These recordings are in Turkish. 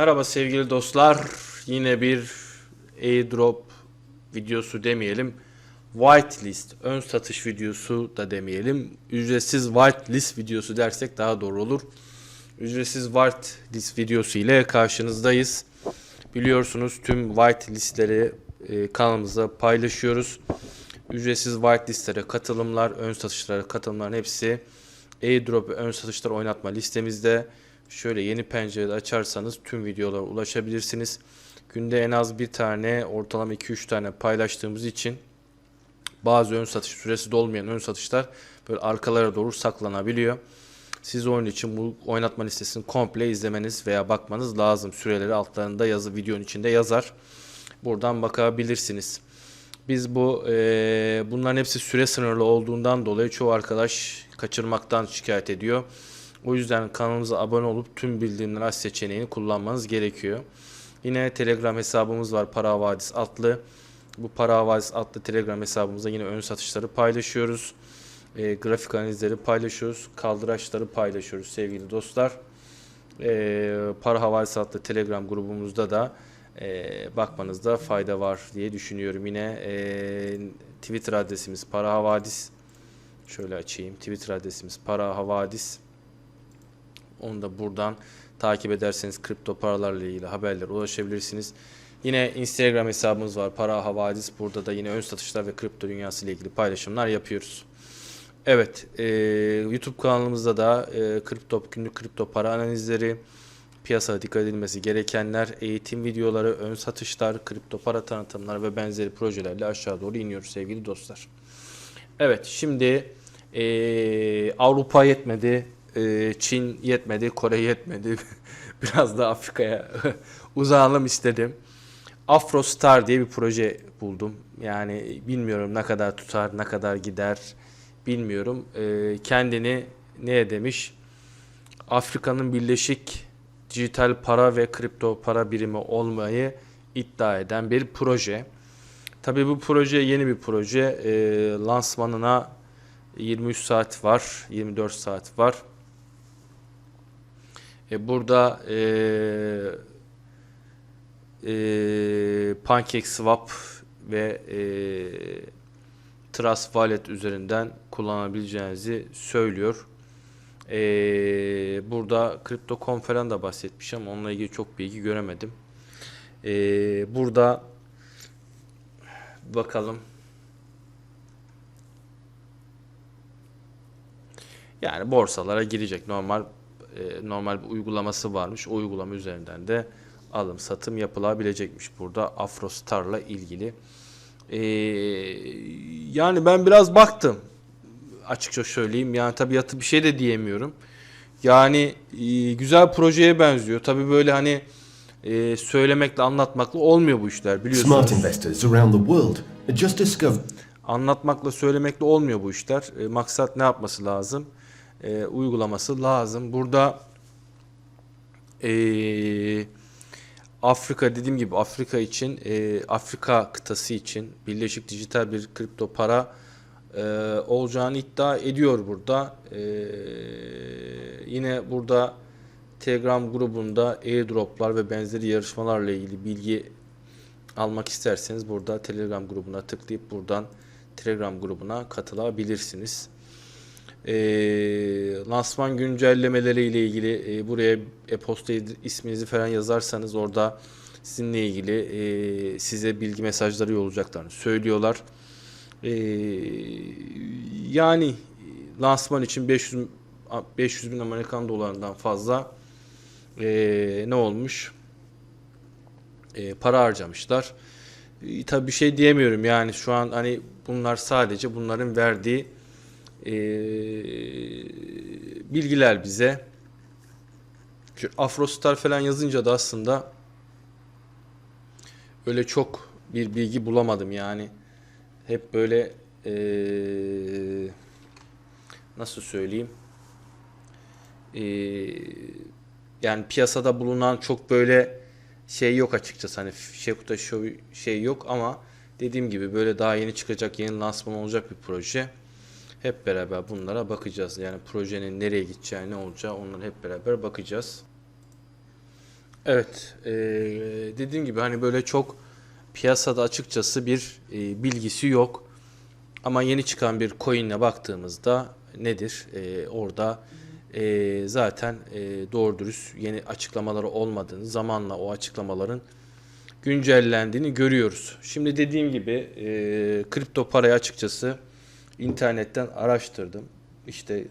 Merhaba sevgili dostlar. Yine bir airdrop videosu demeyelim. Whitelist ön satış videosu da demeyelim. Ücretsiz whitelist videosu dersek daha doğru olur. Ücretsiz whitelist videosu ile karşınızdayız. Biliyorsunuz tüm whitelistleri e, kanalımızda paylaşıyoruz. Ücretsiz whitelistlere katılımlar, ön satışlara katılımların hepsi airdrop ön satışlar oynatma listemizde. Şöyle yeni pencerede açarsanız tüm videolara ulaşabilirsiniz. Günde en az bir tane, ortalama 2-3 tane paylaştığımız için bazı ön satış süresi dolmayan ön satışlar böyle arkalara doğru saklanabiliyor. Siz oyun için bu oynatma listesini komple izlemeniz veya bakmanız lazım. Süreleri altlarında yazı videonun içinde yazar. Buradan bakabilirsiniz. Biz bu e, bunların hepsi süre sınırlı olduğundan dolayı çoğu arkadaş kaçırmaktan şikayet ediyor. O yüzden kanalımıza abone olup tüm bildirimleri aç seçeneğini kullanmanız gerekiyor. Yine Telegram hesabımız var Para Havadis adlı. Bu Para Havadis adlı Telegram hesabımızda yine ön satışları paylaşıyoruz. E, grafik analizleri paylaşıyoruz. Kaldıraçları paylaşıyoruz sevgili dostlar. E, Para Havadis adlı Telegram grubumuzda da e, bakmanızda fayda var diye düşünüyorum. Yine e, Twitter adresimiz Para Havadis. Şöyle açayım. Twitter adresimiz Para Havadis. Onu da buradan takip ederseniz kripto paralarla ilgili haberlere ulaşabilirsiniz. Yine Instagram hesabımız var. Para Havadis. Burada da yine ön satışlar ve kripto dünyası ile ilgili paylaşımlar yapıyoruz. Evet, e, YouTube kanalımızda da e, kripto günlük kripto para analizleri, piyasada dikkat edilmesi gerekenler, eğitim videoları, ön satışlar, kripto para tanıtımları ve benzeri projelerle aşağı doğru iniyoruz sevgili dostlar. Evet, şimdi e, Avrupa yetmedi, e, Çin yetmedi, Kore yetmedi. Biraz da Afrika'ya uzanalım istedim. Afrostar diye bir proje buldum. Yani bilmiyorum ne kadar tutar, ne kadar gider bilmiyorum. E, kendini ne demiş? Afrika'nın birleşik dijital para ve kripto para birimi olmayı iddia eden bir proje. Tabii bu proje yeni bir proje. E, lansmanına 23 saat var, 24 saat var. E, burada e, e, PancakeSwap ve e, Trust Wallet üzerinden kullanabileceğinizi söylüyor. E, burada Crypto.com falan da bahsetmiş ama onunla ilgili çok bilgi göremedim. E, burada bakalım. Yani borsalara girecek normal e, normal bir uygulaması varmış. O uygulama üzerinden de alım satım yapılabilecekmiş burada Afrostar'la ilgili. E, yani ben biraz baktım açıkça söyleyeyim. Yani tabii yatı bir şey de diyemiyorum. Yani e, güzel projeye benziyor. Tabii böyle hani e, söylemekle anlatmakla olmuyor bu işler biliyorsunuz. Smart investors around the world just discovered. Anlatmakla söylemekle olmuyor bu işler. E, maksat ne yapması lazım? E, uygulaması lazım. Burada e, Afrika dediğim gibi Afrika için e, Afrika kıtası için birleşik dijital bir kripto para e, olacağını iddia ediyor burada. E, yine burada Telegram grubunda airdroplar ve benzeri yarışmalarla ilgili bilgi almak isterseniz burada Telegram grubuna tıklayıp buradan Telegram grubuna katılabilirsiniz. E, lansman güncellemeleri ile ilgili e, buraya e-posta isminizi falan yazarsanız orada sizinle ilgili e, size bilgi mesajları yollayacaklarını söylüyorlar. E, yani lansman için 500 500 bin Amerikan dolarından fazla e, ne olmuş? E, para harcamışlar. E, tabii bir şey diyemiyorum yani şu an hani bunlar sadece bunların verdiği e, bilgiler bize. Şu Afrostar falan yazınca da aslında öyle çok bir bilgi bulamadım yani. Hep böyle e, nasıl söyleyeyim? E, yani piyasada bulunan çok böyle şey yok açıkçası hani Şekuta şey yok ama dediğim gibi böyle daha yeni çıkacak yeni lansman olacak bir proje. Hep beraber bunlara bakacağız. Yani projenin nereye gideceği, ne olacağı onları hep beraber bakacağız. Evet, eee, dediğim gibi hani böyle çok piyasada açıkçası bir e, bilgisi yok. Ama yeni çıkan bir coin'e baktığımızda nedir? Eee, orada eee, zaten eee, doğru dürüst yeni açıklamaları olmadığını, zamanla o açıklamaların güncellendiğini görüyoruz. Şimdi dediğim gibi eee, kripto parayı açıkçası internetten araştırdım. İşte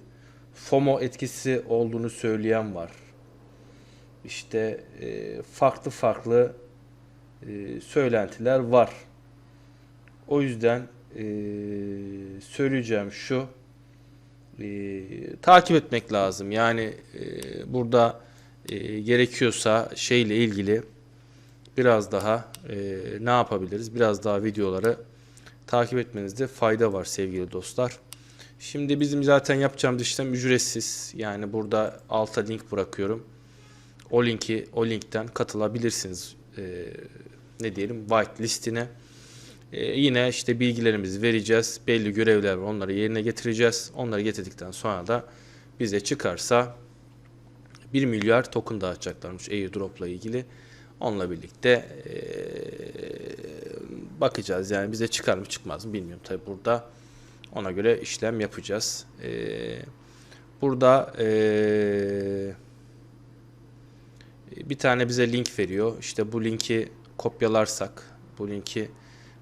FOMO etkisi olduğunu söyleyen var. İşte e, farklı farklı e, söylentiler var. O yüzden e, söyleyeceğim şu e, takip etmek lazım. Yani e, burada e, gerekiyorsa şeyle ilgili biraz daha e, ne yapabiliriz? Biraz daha videoları takip etmenizde fayda var sevgili dostlar. Şimdi bizim zaten yapacağımız işlem ücretsiz. Yani burada alta link bırakıyorum. O linki o linkten katılabilirsiniz. Ee, ne diyelim white listine. Ee, yine işte bilgilerimizi vereceğiz. Belli görevler var. Onları yerine getireceğiz. Onları getirdikten sonra da bize çıkarsa 1 milyar token dağıtacaklarmış airdrop'la ilgili. Onunla birlikte ee, bakacağız. Yani bize çıkar mı çıkmaz mı bilmiyorum. Tabi burada ona göre işlem yapacağız. Ee, burada ee, bir tane bize link veriyor. İşte bu linki kopyalarsak, bu linki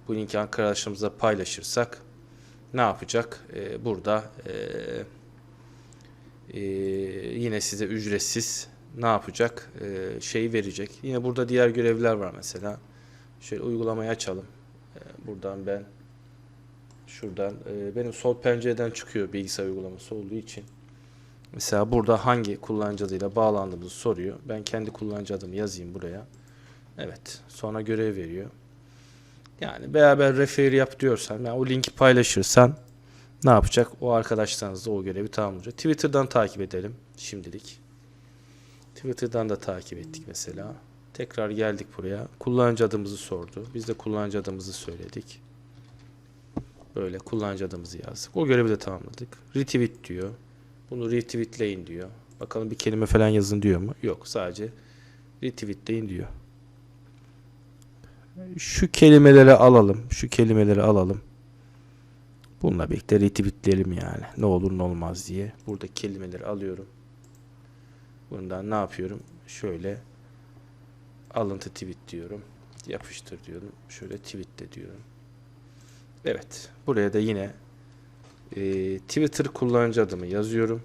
bu linki arkadaşlarımıza paylaşırsak ne yapacak? Ee, burada ee, ee, yine size ücretsiz ne yapacak? Ee, şeyi verecek. Yine burada diğer görevler var mesela. Şöyle uygulamayı açalım. Buradan ben şuradan ee, benim sol pencereden çıkıyor bilgisayar uygulaması olduğu için. Mesela burada hangi kullanıcı adıyla bağlandığımızı soruyor. Ben kendi kullanıcı adımı yazayım buraya. Evet. Sonra görev veriyor. Yani beraber refer yap diyorsan, yani o linki paylaşırsan ne yapacak? O arkadaşlarınız da o görevi tamamlayacak. Twitter'dan takip edelim şimdilik. Twitter'dan da takip ettik mesela. Tekrar geldik buraya. Kullanıcı adımızı sordu. Biz de kullanıcı adımızı söyledik. Böyle kullanıcı adımızı yazdık. O görevi de tamamladık. Retweet diyor. Bunu retweetleyin diyor. Bakalım bir kelime falan yazın diyor mu? Yok sadece retweetleyin diyor. Şu kelimeleri alalım. Şu kelimeleri alalım. Bununla birlikte retweetleyelim yani. Ne olur ne olmaz diye. Burada kelimeleri alıyorum. Bundan ne yapıyorum? Şöyle alıntı tweet diyorum. Yapıştır diyorum. Şöyle tweet de diyorum. Evet. Buraya da yine e, Twitter kullanıcı adımı yazıyorum.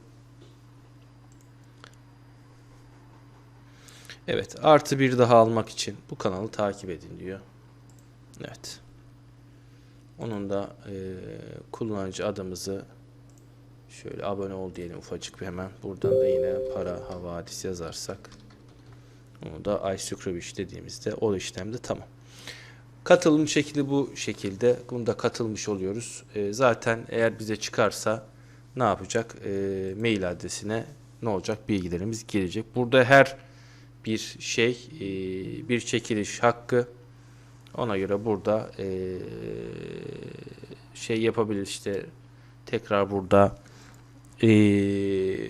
Evet. Artı bir daha almak için bu kanalı takip edin diyor. Evet. Onun da e, kullanıcı adımızı şöyle abone ol diyelim ufacık bir hemen. Buradan da yine para havadis yazarsak onu da iSucrobish dediğimizde o işlemde tamam. Katılım şekli bu şekilde. Bunda katılmış oluyoruz. E, zaten eğer bize çıkarsa ne yapacak? E, mail adresine ne olacak? Bilgilerimiz girecek. Burada her bir şey, e, bir çekiliş hakkı. Ona göre burada e, şey yapabilir işte tekrar burada e,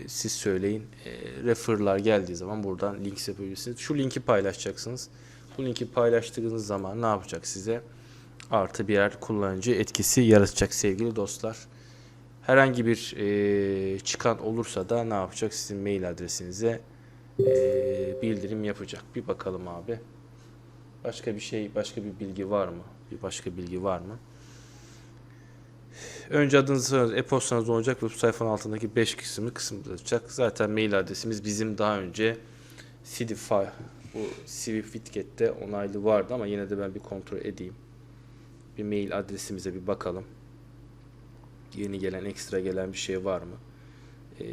siz söyleyin e, referlar geldiği zaman buradan link yapabilirsiniz. Şu linki paylaşacaksınız. Bu linki paylaştığınız zaman ne yapacak size? Artı birer kullanıcı etkisi yaratacak sevgili dostlar. Herhangi bir e, çıkan olursa da ne yapacak? Sizin mail adresinize e, bildirim yapacak. Bir bakalım abi. Başka bir şey, başka bir bilgi var mı? Bir başka bilgi var mı? Önce adınızı soyadınızı, e-postanız olacak ve bu sayfanın altındaki 5 kısmı kısımlayacak. Zaten mail adresimiz bizim daha önce Sidify bu CV Fitget'te onaylı vardı ama yine de ben bir kontrol edeyim. Bir mail adresimize bir bakalım. Yeni gelen, ekstra gelen bir şey var mı? Ee,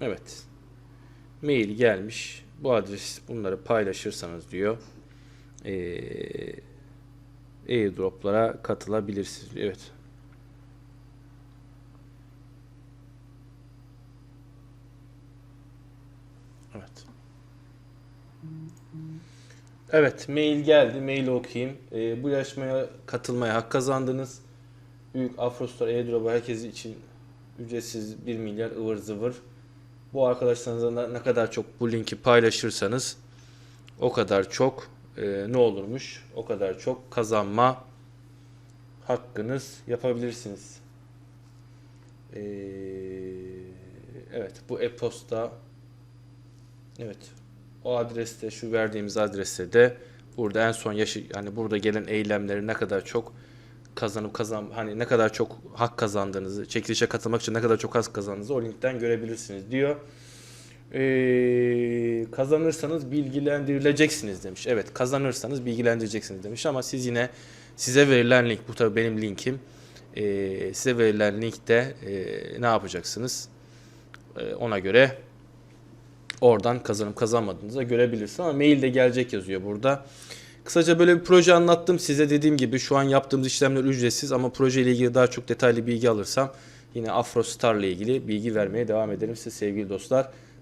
evet. Mail gelmiş. Bu adres bunları paylaşırsanız diyor. Ee, airdroplara katılabilirsiniz. Evet. Evet. Evet, mail geldi. Mail okuyayım. Ee, bu yarışmaya katılmaya hak kazandınız. Büyük Afrostar Airdrop'u herkes için ücretsiz 1 milyar ıvır zıvır bu arkadaşlarınızla ne- ne kadar çok bu linki paylaşırsanız o kadar çok e, ne olurmuş? O kadar çok kazanma hakkınız yapabilirsiniz. Ee, evet bu e-posta evet o adreste şu verdiğimiz adreste de burada en son yaşı yani burada gelen eylemleri ne kadar çok kazanıp kazan hani ne kadar çok hak kazandığınızı çekilişe katılmak için ne kadar çok hak kazandığınızı o linkten görebilirsiniz diyor. Ee, kazanırsanız bilgilendirileceksiniz demiş. Evet kazanırsanız bilgilendireceksiniz demiş ama siz yine size verilen link bu tabii benim linkim. Ee, size verilen linkte e, ne yapacaksınız? Ee, ona göre oradan kazanıp kazanmadığınızı görebilirsiniz ama mailde gelecek yazıyor burada. Kısaca böyle bir proje anlattım size dediğim gibi şu an yaptığımız işlemler ücretsiz ama proje ile ilgili daha çok detaylı bilgi alırsam yine Afrostar ile ilgili bilgi vermeye devam ederim size sevgili dostlar.